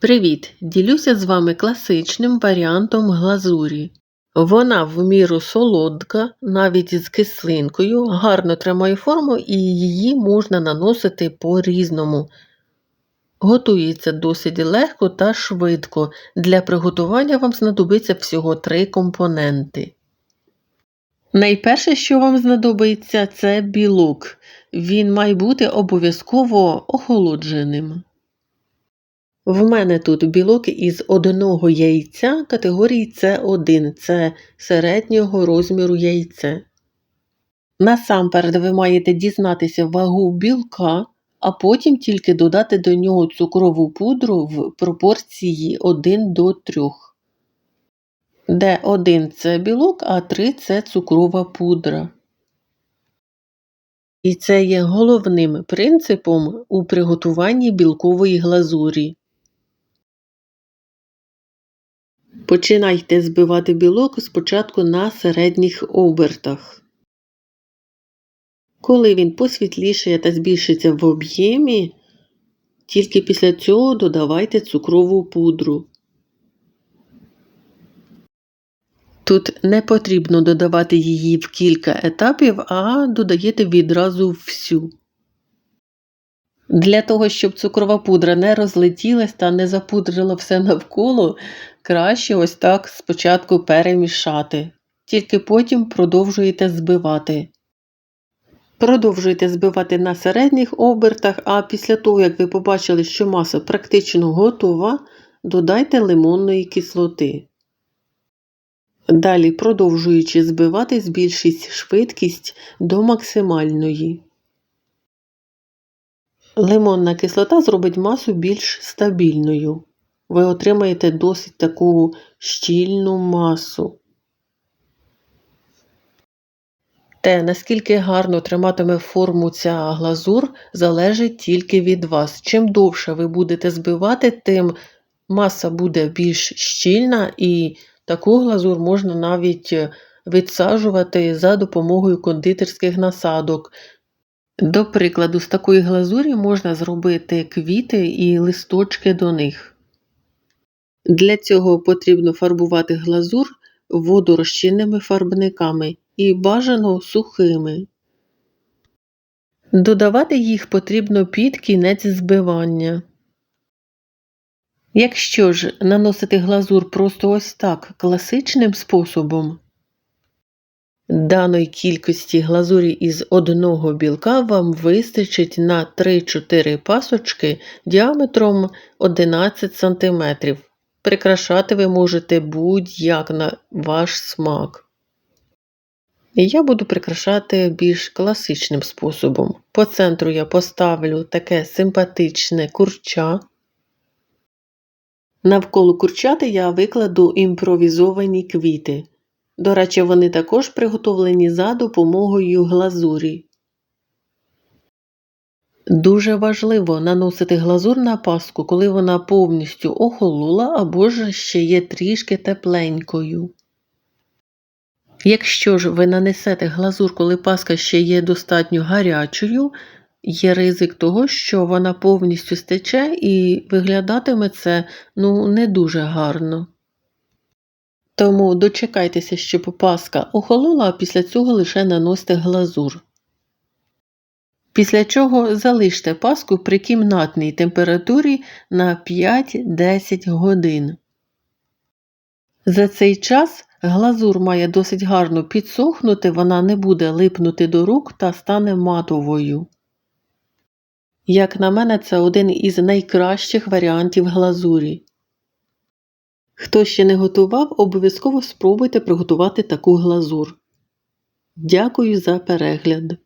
Привіт! Ділюся з вами класичним варіантом глазурі. Вона в міру солодка, навіть з кислинкою, гарно тримає форму і її можна наносити по-різному. Готується досить легко та швидко. Для приготування вам знадобиться всього три компоненти. Найперше, що вам знадобиться, це білок. Він має бути обов'язково охолодженим. В мене тут білок із одного яйця категорії С1, це середнього розміру яйце. Насамперед ви маєте дізнатися вагу білка, а потім тільки додати до нього цукрову пудру в пропорції 1 до 3. Де 1 це білок, а 3 це цукрова пудра. І це є головним принципом у приготуванні білкової глазурі. Починайте збивати білок спочатку на середніх обертах. Коли він посвітлішає та збільшиться в об'ємі, тільки після цього додавайте цукрову пудру. Тут не потрібно додавати її в кілька етапів, а додаєте відразу всю. Для того, щоб цукрова пудра не розлетілась та не запудрила все навколо, краще ось так спочатку перемішати, тільки потім продовжуєте збивати. Продовжуйте збивати на середніх обертах, а після того, як ви побачили, що маса практично готова, додайте лимонної кислоти. Далі, продовжуючи збивати, збільшіть швидкість до максимальної. Лимонна кислота зробить масу більш стабільною. Ви отримаєте досить таку щільну масу. Те, наскільки гарно триматиме форму ця глазур, залежить тільки від вас. Чим довше ви будете збивати, тим маса буде більш щільна, і таку глазур можна навіть відсаджувати за допомогою кондитерських насадок. До прикладу, з такої глазурі можна зробити квіти і листочки до них. Для цього потрібно фарбувати глазур водорозчинними фарбниками і бажано сухими. Додавати їх потрібно під кінець збивання. Якщо ж наносити глазур просто ось так класичним способом, Даної кількості глазурі із одного білка вам вистачить на 3-4 пасочки діаметром 11 см. Прикрашати ви можете будь-як на ваш смак. І я буду прикрашати більш класичним способом. По центру я поставлю таке симпатичне курча. Навколо курчати я викладу імпровізовані квіти. До речі, вони також приготовлені за допомогою глазурі. Дуже важливо наносити глазур на паску, коли вона повністю охолола або ж ще є трішки тепленькою. Якщо ж ви нанесете глазур, коли паска ще є достатньо гарячою, є ризик того, що вона повністю стече і виглядатиме це ну, не дуже гарно. Тому дочекайтеся, щоб паска охолола, а після цього лише наносьте глазур. Після чого залиште паску при кімнатній температурі на 5-10 годин. За цей час глазур має досить гарно підсохнути, вона не буде липнути до рук та стане матовою. Як на мене, це один із найкращих варіантів глазурі. Хто ще не готував, обов'язково спробуйте приготувати таку глазур. Дякую за перегляд!